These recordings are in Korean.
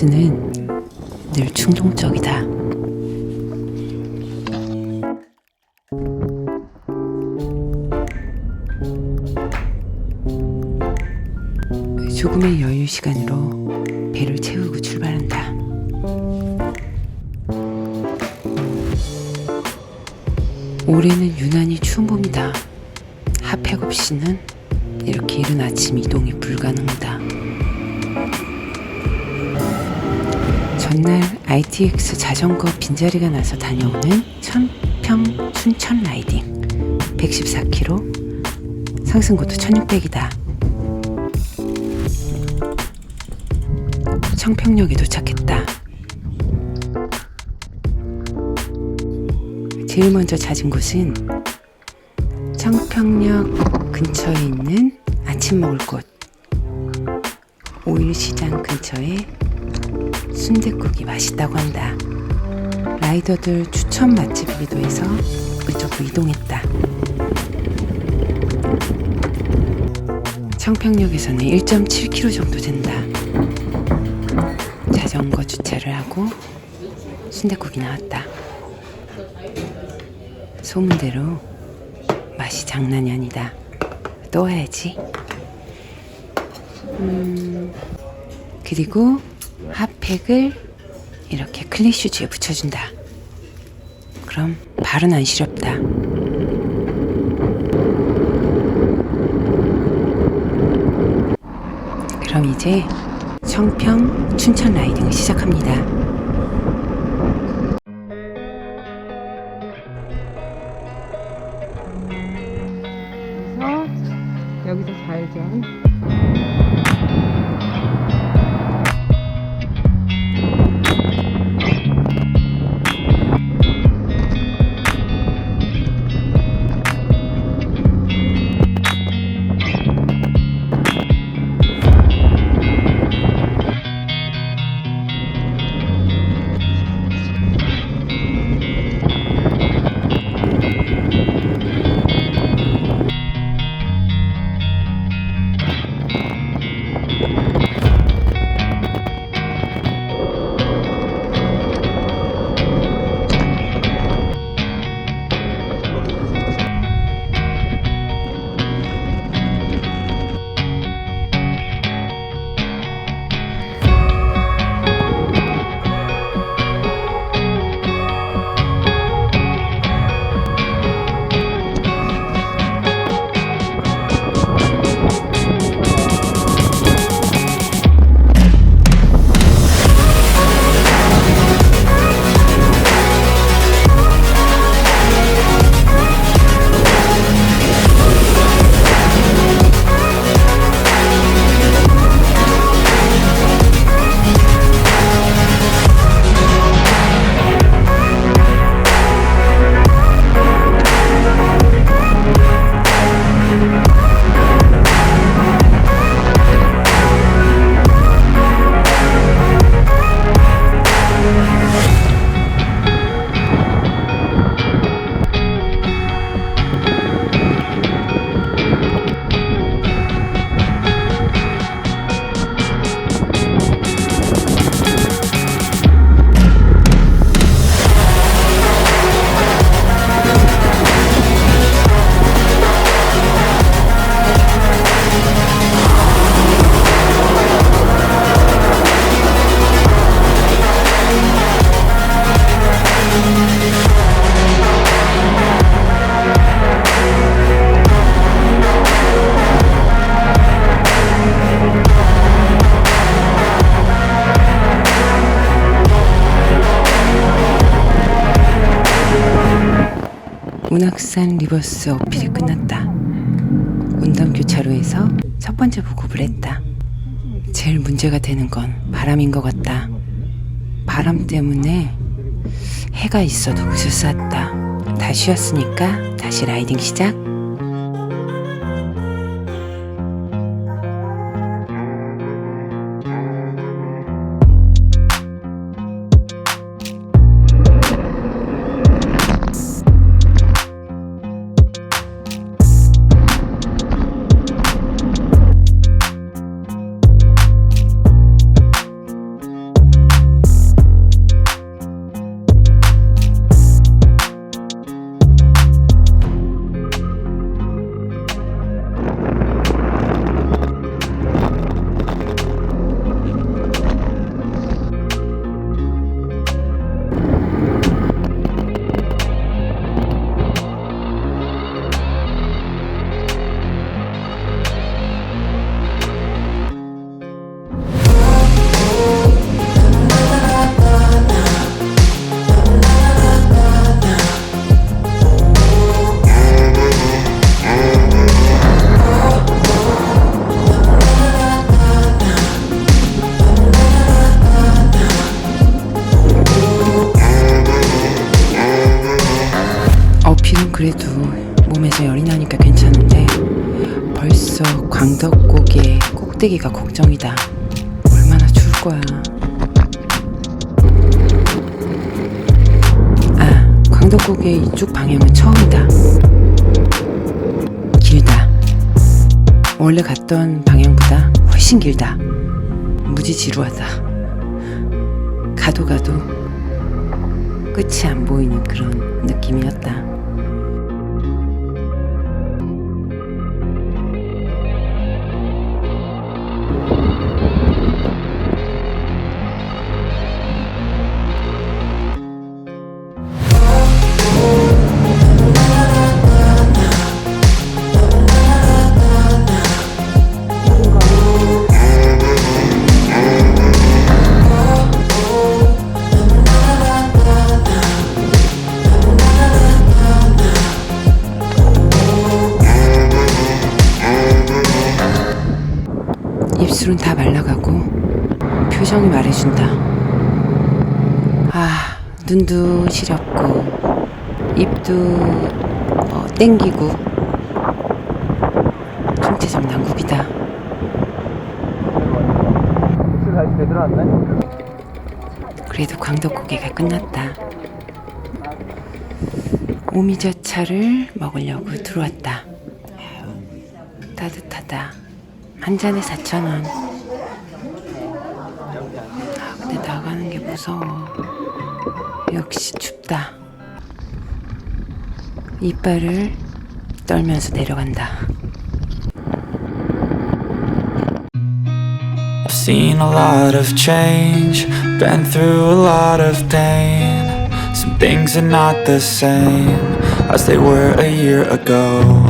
레이스는 늘 충동적이다. 조금의 여유 시간으로 배를 채우고 출발한다. 올해는 유난히 추운 봄이다. 핫팩 없이는 이렇게 이른 아침 이동이 불가능하다. 전날 ITX 자전거 빈자리가 나서 다녀오는 천평 춘천 라이딩 114km 상승고도 1600이다. 청평역에 도착했다. 제일 먼저 찾은 곳은 청평역 근처에 있는 아침 먹을 곳 오일시장 근처에 순댓국이 맛있다고 한다. 라이더들 추천 맛집이기도 해서 그쪽으로 이동했다. 청평역에서는 1.7km 정도 된다. 자전거 주차를 하고 순댓국이 나왔다. 소문대로 맛이 장난이 아니다. 또 와야지. 음, 그리고 핫팩을 이렇게 클래슈즈에 붙여준다. 그럼 발은 안 시렵다. 그럼 이제 청평 춘천 라이딩을 시작합니다. 여기서 좌회 운악산 리버스 어필이 끝났다. 운담 교차로에서 첫 번째 보급을 했다. 제일 문제가 되는 건 바람인 것 같다. 바람 때문에 해가 있어도 그슬쌌다. 다 쉬었으니까 다시 라이딩 시작. 꼭대기가 걱정이다. 얼마나 추울 거야. 아, 광덕고개 이쪽 방향은 처음이다. 길다. 원래 갔던 방향보다 훨씬 길다. 무지 지루하다. 가도 가도 끝이 안 보이는 그런 느낌이었다. 입술은 다 말라가고 표정이 말해준다. 아, 눈도 시렵고 입도 어, 땡기고 총체적 난국이다. 그래도 광덕고개가 끝났다. 오미자차를 먹으려고 들어왔다. 한 잔에 4,000원. 아, 근데 나가는 게 무서워. 역시 춥다. 이빨을 떨면서 내려간다. I've seen a lot of change, been through a lot of pain. Some things are not the same as they were a year ago.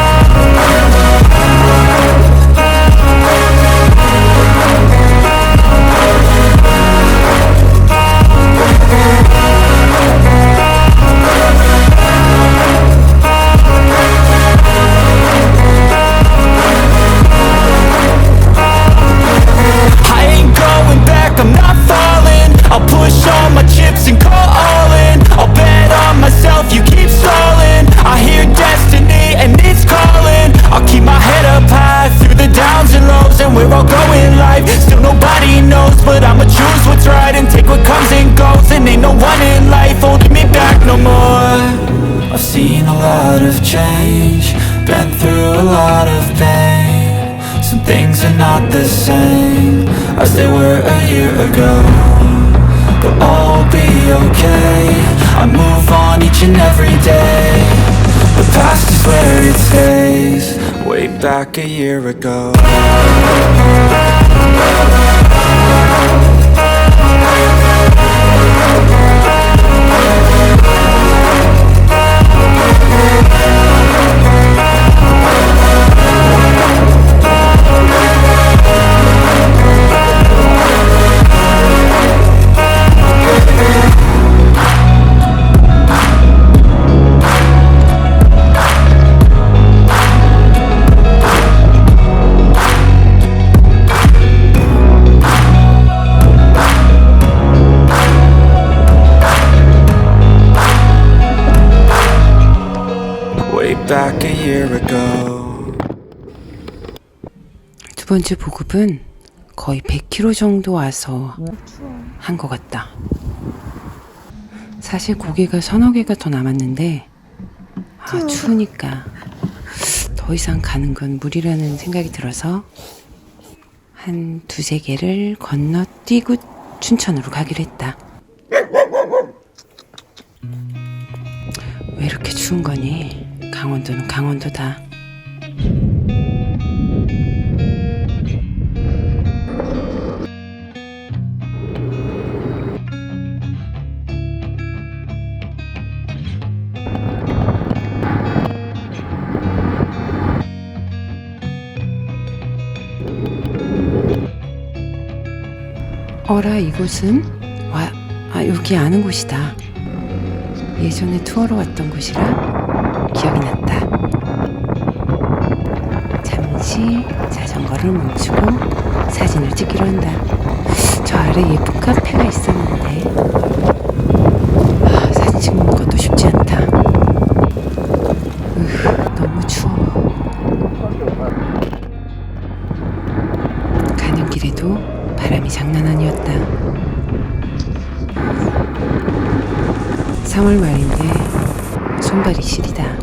They were a year ago. But will be okay. I move on each and every day. The past is where it stays, way back a year ago. 50원지 보급은 거의 100km 정도 와서 한 것 같다. 사실 고개가 서너 개가 더 남았는데 아, 추우니까 더 이상 가는 건 무리라는 생각이 들어서 한 두세 개를 건너뛰고 춘천으로 가기로 했다. 왜 이렇게 추운 거니? 강원도는 강원도다. 어라 이곳은 와, 아 여기 아는 곳이다. 예전에 투어로 왔던 곳이라 기억이 났다. 잠시 자전거를 멈추고 사진을 찍기로 한다. 저 아래 예쁜 카페가 있었는데 시리다.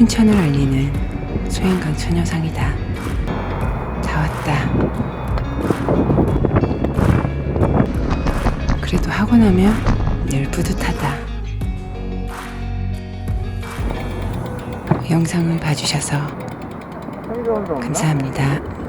춘천을 알리는 소양강 처녀상이다. 다 왔다. 그래도 하고 나면 늘 뿌듯하다. 영상을 봐주셔서 감사합니다.